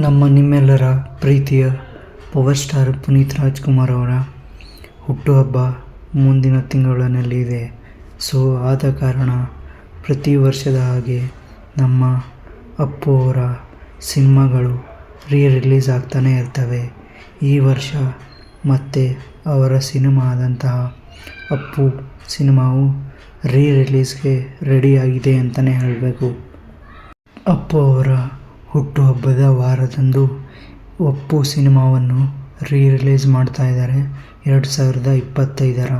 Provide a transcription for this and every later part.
ನಮ್ಮ ನಿಮ್ಮೆಲ್ಲರ ಪ್ರೀತಿಯ ಪವರ್ ಸ್ಟಾರ್ ಪುನೀತ್ ರಾಜ್ಕುಮಾರ್ ಅವರ ಹುಟ್ಟುಹಬ್ಬ ಮುಂದಿನ ತಿಂಗಳಿನಲ್ಲಿದೆ ಸೊ, ಆದ ಕಾರಣ ಪ್ರತಿ ವರ್ಷದ ಹಾಗೆ ನಮ್ಮ ಅಪ್ಪು ಅವರ ಸಿನಿಮಾಗಳು ರೀ ರಿಲೀಸ್ ಆಗ್ತಾನೆ ಇರ್ತವೆ. ಈ ವರ್ಷ ಮತ್ತೆ ಅವರ ಸಿನಿಮಾ ಆದಂತಹ ಅಪ್ಪು ಸಿನಿಮಾವು ರೀ ರಿಲೀಸ್ಗೆ ರೆಡಿಯಾಗಿದೆ ಅಂತಲೇ ಹೇಳಬೇಕು. ಅಪ್ಪು ಅವರ ಹುಟ್ಟುಹಬ್ಬದ ವಾರದಂದು ಅಪ್ಪು ಸಿನಿಮಾವನ್ನು ರೀ ರಿಲೀಸ್ ಮಾಡ್ತಾ ಇದ್ದಾರೆ ಎರಡು ಸಾವಿರದ ಇಪ್ಪತ್ತೈದರ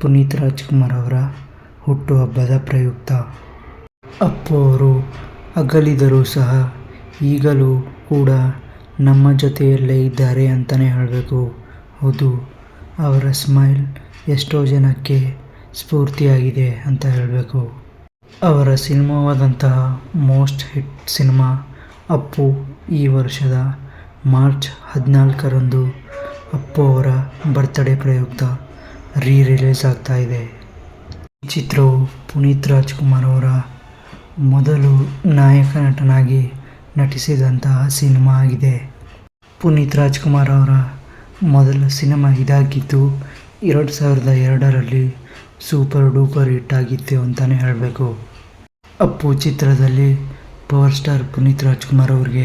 ಪುನೀತ್ ರಾಜ್ಕುಮಾರ್ ಅವರ ಹುಟ್ಟುಹಬ್ಬದ ಪ್ರಯುಕ್ತ. ಅಪ್ಪು ಅವರು ಅಗಲಿದರೂ ಸಹ ಈಗಲೂ ಕೂಡ ನಮ್ಮ ಜೊತೆಯಲ್ಲೇ ಇದ್ದಾರೆ ಅಂತಲೇ ಹೇಳಬೇಕು. ಹೌದು, ಅವರ ಸ್ಮೈಲ್ ಎಷ್ಟೋ ಜನಕ್ಕೆ ಸ್ಫೂರ್ತಿಯಾಗಿದೆ ಅಂತ ಹೇಳಬೇಕು. ಅವರ ಸಿನಿಮಾವಾದಂತಹ ಮೋಸ್ಟ್ ಹಿಟ್ ಸಿನಿಮಾ ಅಪ್ಪು ಈ ವರ್ಷದ ಮಾರ್ಚ್ ಹದಿನಾಲ್ಕರಂದು ಅಪ್ಪು ಅವರ ಬರ್ತ್ಡೇ ಪ್ರಯುಕ್ತ ರೀ ರಿಲೀಸ್ ಆಗ್ತಾ ಇದೆ. ಈ ಚಿತ್ರವು ಪುನೀತ್ ರಾಜ್ಕುಮಾರ್ ಅವರ ಮೊದಲು ನಾಯಕ ನಟನಾಗಿ ನಟಿಸಿದಂತಹ ಸಿನಿಮಾ ಆಗಿದೆ. ಪುನೀತ್ ರಾಜ್ಕುಮಾರ್ ಅವರ ಮೊದಲ ಸಿನಿಮಾ ಇದಾಗಿದ್ದು ಎರಡು ಸಾವಿರದ ಎರಡರಲ್ಲಿ ಸೂಪರ್ ಡೂಪರ್ ಹಿಟ್ ಆಗಿತ್ತು ಅಂತಲೇ ಹೇಳಬೇಕು. ಅಪ್ಪು ಚಿತ್ರದಲ್ಲಿ ಪವರ್ ಸ್ಟಾರ್ ಪುನೀತ್ ರಾಜ್ಕುಮಾರ್ ಅವರಿಗೆ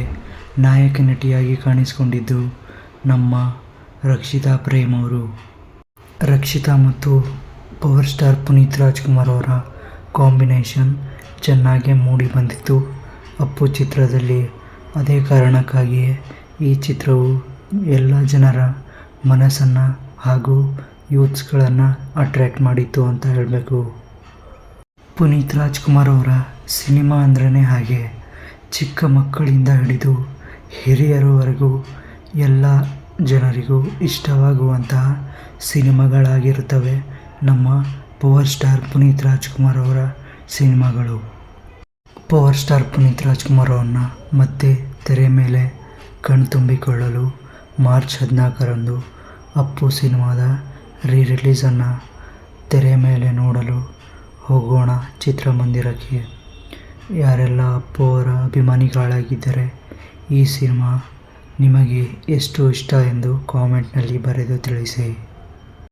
ನಾಯಕ ನಟಿಯಾಗಿ ಕಾಣಿಸಿಕೊಂಡಿದ್ದು ನಮ್ಮ ರಕ್ಷಿತಾ ಪ್ರೇಮ್ ಅವರು. ರಕ್ಷಿತಾ ಮತ್ತು ಪವರ್ ಸ್ಟಾರ್ ಪುನೀತ್ ರಾಜ್ಕುಮಾರ್ ಅವರ ಕಾಂಬಿನೇಷನ್ ಚೆನ್ನಾಗೇ ಮೂಡಿ ಬಂದಿತ್ತು. ಅಪ್ಪು ಚಿತ್ರದಲ್ಲಿ ಅದೇ ಕಾರಣಕ್ಕಾಗಿಯೇ ಈ ಚಿತ್ರವು ಎಲ್ಲ ಜನರ ಮನಸ್ಸನ್ನು ಹಾಗೂ ಯೂತ್ಸ್ಗಳನ್ನು ಅಟ್ರ್ಯಾಕ್ಟ್ ಮಾಡಿತ್ತು ಅಂತ ಹೇಳಬೇಕು. ಪುನೀತ್ ರಾಜ್ಕುಮಾರ್ ಅವರ ಸಿನಿಮಾ ಅಂದ್ರೇ ಹಾಗೆ. ಚಿಕ್ಕ ಮಕ್ಕಳಿಂದ ಹಿಡಿದು ಹಿರಿಯರವರೆಗೂ ಎಲ್ಲ ಜನರಿಗೂ ಇಷ್ಟವಾಗುವಂತಹ ಸಿನಿಮಾಗಳಾಗಿರುತ್ತವೆ ನಮ್ಮ ಪವರ್ ಸ್ಟಾರ್ ಪುನೀತ್ ರಾಜ್ಕುಮಾರ್ ಅವರ ಸಿನಿಮಾಗಳು. ಪವರ್ ಸ್ಟಾರ್ ಪುನೀತ್ ರಾಜ್ಕುಮಾರ್ ಅವರನ್ನ ಮತ್ತೆ ತೆರೆ ಮೇಲೆ ಕಣ್ತುಂಬಿಕೊಳ್ಳಲು ಮಾರ್ಚ್ ಹದಿನಾಲ್ಕರಂದು ಅಪ್ಪು ಸಿನಿಮಾದ ರೀ ರಿಲೀಸನ್ನು ತೆರೆ ಮೇಲೆ ನೋಡಲು ಹೋಗೋಣ ಚಿತ್ರಮಂದಿರಕ್ಕೆ. ಯಾರೆಲ್ಲ ಅಪ್ಪು ಅವರ ಅಭಿಮಾನಿಗಳಾಗಿದ್ದರೆ ಈ ಸಿನಿಮಾ ನಿಮಗೆ ಎಷ್ಟು ಇಷ್ಟ ಎಂದು ಕಾಮೆಂಟ್ನಲ್ಲಿ ಬರೆದು ತಿಳಿಸಿ.